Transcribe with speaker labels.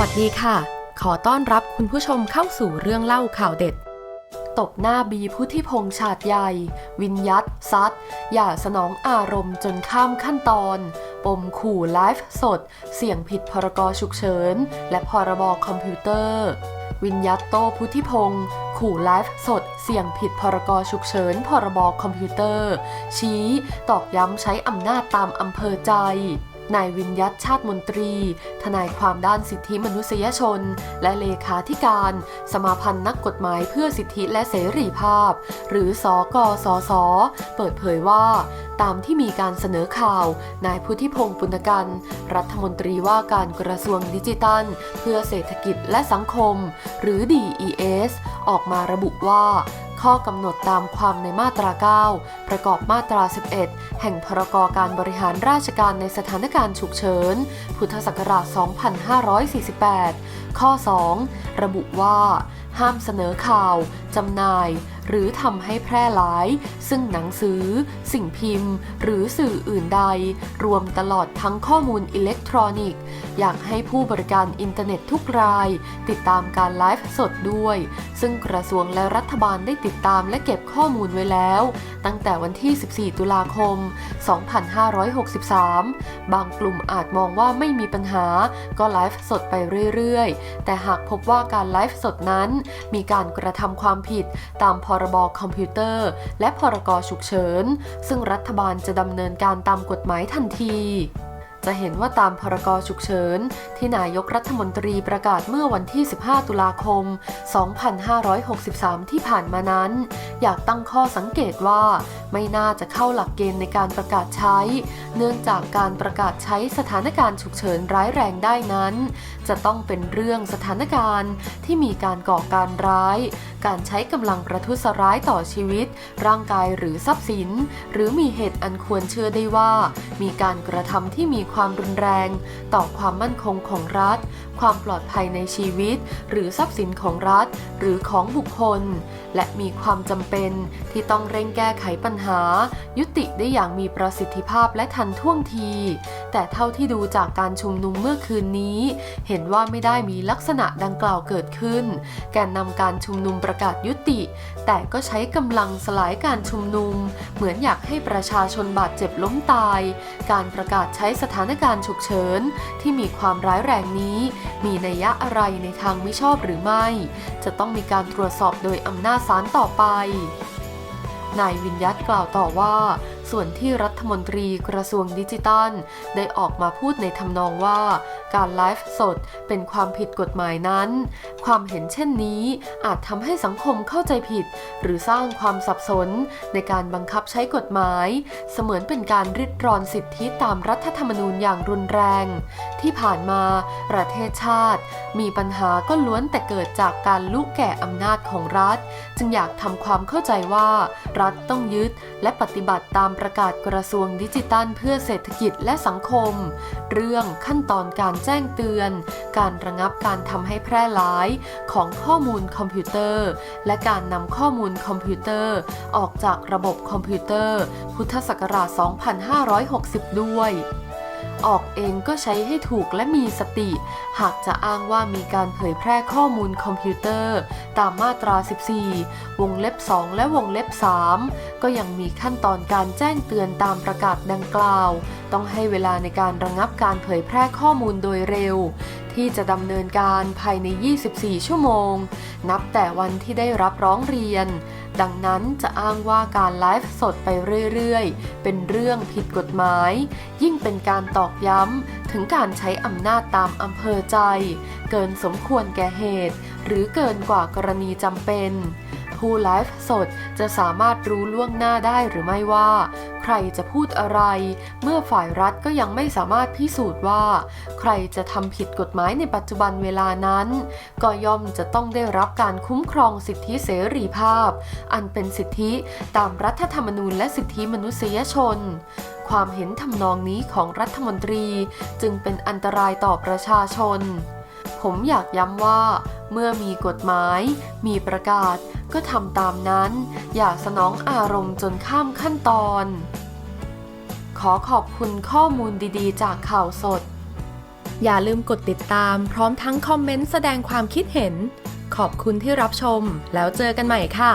Speaker 1: วัสดีค่ะ ขอต้อนรับคุณผู้ชมเข้าสู่เรื่องเล่าข่าวเด็ด ตบหน้าบีพุทธิพงษ์ชาติใหญ่ วินยัตซัด อย่าสนองอารมณ์จนข้ามขั้นตอน ปมขู่ไลฟ์สด เสี่ยงผิดพรกฉุกเฉิน และพรบคอมพิวเตอร์ วินยัตโตพุทธิพงษ์ขู่ไลฟ์สด เสี่ยงผิดพรกฉุกเฉิน พรบคอมพิวเตอร์ ชี้ ตอกย้ำใช้อำนาจตามอำเภอใจ นายวินยัตชาติมนตรี ทนายความด้านสิทธิมนุษยชน และเลขาธิการ สมาพันธ์นักกฎหมายเพื่อสิทธิและเสรีภาพ หรือสอกสสเปิดเผยว่าตามที่มีการเสนอข่าว นายพุทธิพงศ์ปุณกัน รัฐมนตรีว่าการกระทรวงดิจิทัล เพื่อเศรษฐกิจและสังคม หรือ DES ออกมาระบุว่า ข้อกำหนดตามความในมาตรา 9 ประกอบมาตรา 11 แห่งพรกการบริหารราชการในสถานการณ์ฉุกเฉิน พุทธศักราช 2548 ข้อ 2 ระบุว่า ห้ามเสนอข่าว จำหน่ายหรือทำให้แพร่หลาย ซึ่งหนังสือ สิ่งพิมพ์ หรือสื่ออื่นใด รวมตลอดทั้งข้อมูลอิเล็กทรอนิกส์ อยากให้ผู้บริการอินเทอร์เน็ตทุกราย ติดตามการไลฟ์สดด้วย ซึ่งกระทรวงและรัฐบาลได้ติดตามและเก็บข้อมูลไว้แล้ว ตั้งแต่วันที่ 14 ตุลาคม 2563 บางกลุ่มอาจมองว่าไม่มีปัญหา ก็ไลฟ์สดไปเรื่อยๆ แต่หากพบว่าการไลฟ์สดนั้น มีการกระทำความผิดตามพรบคอมพิวเตอร์ และพรกฉุกเฉิน ซึ่งรัฐบาลจะดำเนินการตามกฎหมายทันที จะเห็นว่าตามพรกฉุกเฉิน ที่นายกรัฐมนตรีประกาศเมื่อวันที่ 15 ตุลาคม 2563 ที่ผ่านมานั้น อยากตั้งข้อสังเกตว่า ไม่น่าจะเข้าหลักเกณฑ์ในการประกาศใช้ เนื่องจากการประกาศใช้สถานการณ์ฉุกเฉินร้ายแรงได้นั้น จะต้องเป็นเรื่องสถานการณ์ที่มีการก่อการร้าย การใช้กำลังประทุษร้ายต่อชีวิต ร่างกายหรือทรัพย์สิน หรือมีเหตุอันควรเชื่อได้ว่า มีการกระทำที่มีความรุนแรง ต่อความมั่นคงของรัฐ ความปลอดภัยในชีวิต หรือทรัพย์สินของรัฐ หรือของบุคคล และมีความจำเป็นที่ต้องเร่งแก้ไขปัญหา ยุติได้อย่างมีประสิทธิภาพและทันท่วงที แต่เท่าที่ดูจากการชุมนุมเมื่อคืนนี้ เห็นว่าไม่ได้มีลักษณะดังกล่าวเกิดขึ้น แกนนำการชุมนุมประกาศยุติ แต่ก็ใช้กำลังสลายการชุมนุม เหมือนอยากให้ประชาชนบาดเจ็บล้มตาย การประกาศใช้สถานการณ์ฉุกเฉินที่มีความร้ายแรงนี้ มีนัยยะอะไรในทางไม่ชอบหรือไม่ จะต้องมีการตรวจสอบโดยอำนาจศาลต่อไป นายวินยัตกล่าวต่อว่า ส่วนที่รัฐมนตรีกระทรวงดิจิทัล ได้ออกมาพูดในทำนองว่า การไลฟ์สดเป็นความผิดกฎหมายนั้น ความเห็นเช่นนี้อาจทำให้สังคมเข้าใจผิด หรือสร้างความสับสนในการบังคับใช้กฎหมาย เสมือนเป็นการริดรอนสิทธิตามรัฐธรรมนูญอย่างรุนแรง ที่ผ่านมาประเทศชาติ มีปัญหาก็ล้วนแต่เกิดจากการลุกแก่อำนาจของรัฐ จึงอยากทำความเข้าใจว่ารัฐต้องยึด และปฏิบัติตามประกาศกระทรวงดิจิทัลเพื่อเศรษฐกิจและสังคม เรื่องขั้นตอนการแจ้งเตือน การระงับการทำให้แพร่หลายของข้อมูลคอมพิวเตอร์ และการนำข้อมูลคอมพิวเตอร์ ออกจากระบบคอมพิวเตอร์ พุทธศักราช 2560 ด้วย ออกเองก็ใช้ให้ถูกและมีสติ หากจะอ้างว่ามีการเผยแพร่ข้อมูลคอมพิวเตอร์ ตามมาตรา 14 วงเล็บ 2 และวงเล็บ 3 ก็ยังมีขั้นตอนการแจ้งเตือนตามประกาศดังกล่าว ต้องให้เวลาในการระงับการเผยแพร่ข้อมูลโดยเร็ว ที่จะดำเนินการภายใน 24 ชั่วโมง นับแต่วันที่ได้รับร้องเรียน ดังนั้นจะอ้างว่าการไลฟ์สดไปเรื่อยๆ เป็นเรื่องผิดกฎหมาย ยิ่งเป็นการตอกย้ำถึงการใช้อำนาจตามอำเภอใจ เกินสมควรแก่เหตุ หรือเกินกว่ากรณีจำเป็น ผู้ไลฟ์สดจะสามารถรู้ล่วงหน้าได้หรือไม่ว่า ใครจะพูดอะไร เมื่อฝ่ายรัฐก็ยังไม่สามารถพิสูจน์ว่า ใครจะทำผิดกฎหมายในปัจจุบันเวลานั้น ก็ย่อมจะต้องได้รับการคุ้มครองสิทธิเสรีภาพ อันเป็นสิทธิตามรัฐธรรมนูญและสิทธิมนุษยชนความเห็นทำนองนี้ของรัฐมนตรีจึงเป็นอันตรายต่อประชาชน ผมอยากย้ำว่า เมื่อมีกฎหมาย มีประกาศ ก็ทำตามนั้น อย่าสนองอารมณ์จนข้ามขั้นตอน ขอขอบคุณข้อมูลดีๆ จากข่าวสด อย่าลืมกดติดตามพร้อมทั้งคอมเมนต์แสดงความคิดเห็น ขอบคุณที่รับชม แล้วเจอกันใหม่ค่ะ